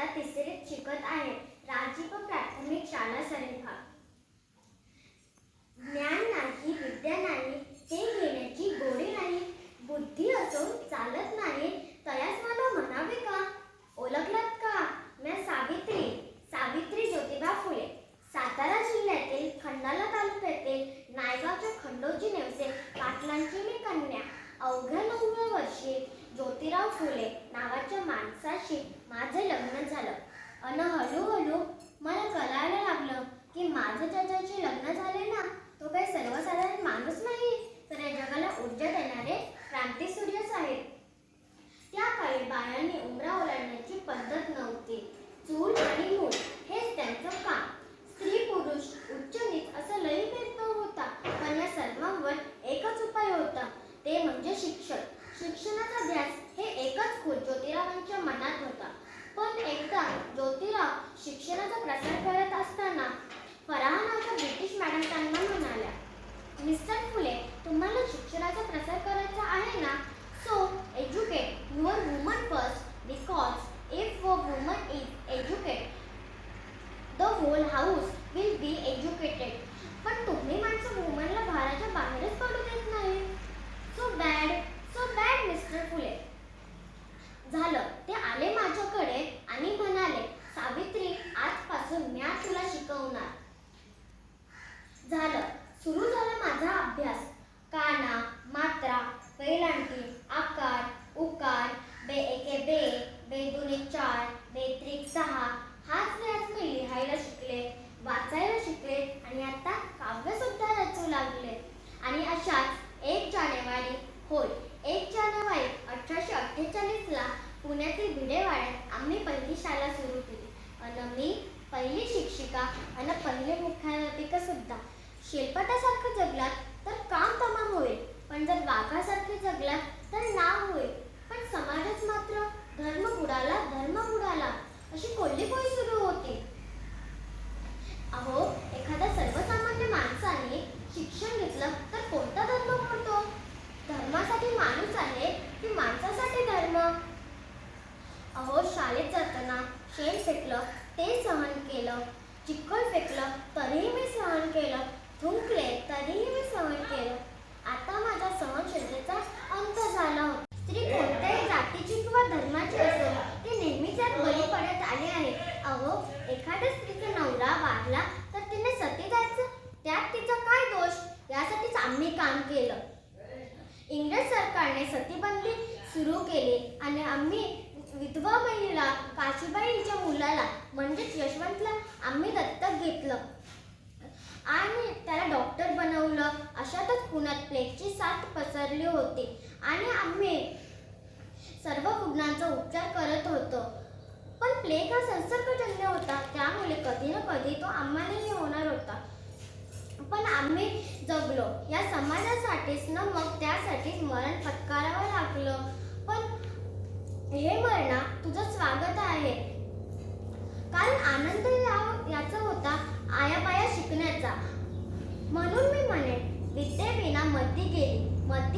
इयत्ता तिसरीत शिकत आहे राजीव प्राथमिक शाळा सरीफा. वर्षी ज्योतिराव फुले नावाच्या माणसाशी माझं लग्न झालं. आणि हळूहळू मला कळायला लागलं की माझं ज्याच्याशी लग्न झाले ना तो काही सर्वसाधारण माणूस नाही तर या जगाला ऊर्जा देणारे क्रांती सूर्यच आहेत त्या काळी बायांनी उमरा ओलांडण्याची पद्धत नव्हती चूल आणि मूल हेच त्यांचं काम स्त्री पुरुष उच्च नीच असं लई भेदभाव होता पण या सर्वांवर एकच उपाय होता ते म्हणजे शिक्षण शिक्षणाचा ध्यास हे एकच ज्योतिरावांच्या मनात होता. पण एकदा ज्योतिराव शिक्षणाचा प्रसार करत असताना फराह नावाच्या ब्रिटिश मॅडम अभ्यास. काना मात्रा वेलांटी आकार उकार बे एके बे बे दुने चार बे त्रिक सहा हाच व्यास मी लिहायला शिकले वाचायला शिकले आणि आता काव्य सुद्धा रचू लागले. आणि अशाच एक जानेवारी होय एक जानेवारी अठराशे अठ्ठेचाळीसला पुण्यातील भिडेवाड्यात आम्ही पहिली शाळा सुरू केली. आणि मी पहिली शिक्षिका आणि पहिले मुख्याध्यापिका सुद्धा. शिल्पटासारखं जगलात पण जर वाघासारखे जगला तर नाव होईल. पण समाजात मात्र धर्म बुडाला धर्म बुडाला अशी कोल्हेपोळी सुरू होती. अहो एखाद्या सर्वसामान्य माणसाने शिक्षण घेतलं तर कोणता धर्म मोडतो धर्मासाठी माणूस आहे की माणसासाठी धर्म? अहो शाळेत जाताना शेण फेकलं ते सहन केलं चिखल फेकलं तरीही मी सहन केलं थुंकले तरीही मी सहन केलं. माझ्या अंत झाला होता. स्त्री कोणत्याही जातीची किंवा धर्माची असो ती नेहमीच यात बळी पडत आली आहे अहो एखाद्या स्त्रीचा नवरा वारला तर तिने सती जायचं त्यात तिचा काय दोष? यासाठीच आम्ही काम केलं. इंग्रज सरकारने सतीबंदी सुरू केली आणि आम्ही विधवा महिला काशीबाई हिच्या मुलाला म्हणजेच यशवंतला आम्ही दत्तक घेतलं. आणि त्याला डॉक्टर बनवलं. अशातच पुण्यात प्लेगची साथ पसरली होती. आणि आम्ही सर्व रुग्णांचा उपचार करत होतो. पण प्लेग हा संसर्गजन्य होता. त्यामुळे कधी ना कधी तो आम्हालाही होणार होता. पण आम्ही जगलो. या समाजासाठीच ना मग त्यासाठीच मरण पत्करावं लागलं. पण हे मरणा तुझं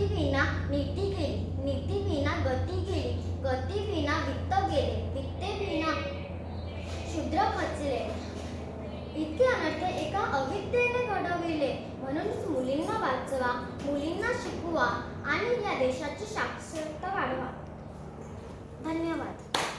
विना नीती गेली नीती विना गती गेली गती विना वित्त गेले वित्ते विना क्षुद्र पचले इतके अनर्थ एका अविद्येने घडविले म्हणूनच मुलींना वाचवा मुलींना शिकवा आणि या देशाची साक्षरता वाढवा धन्यवाद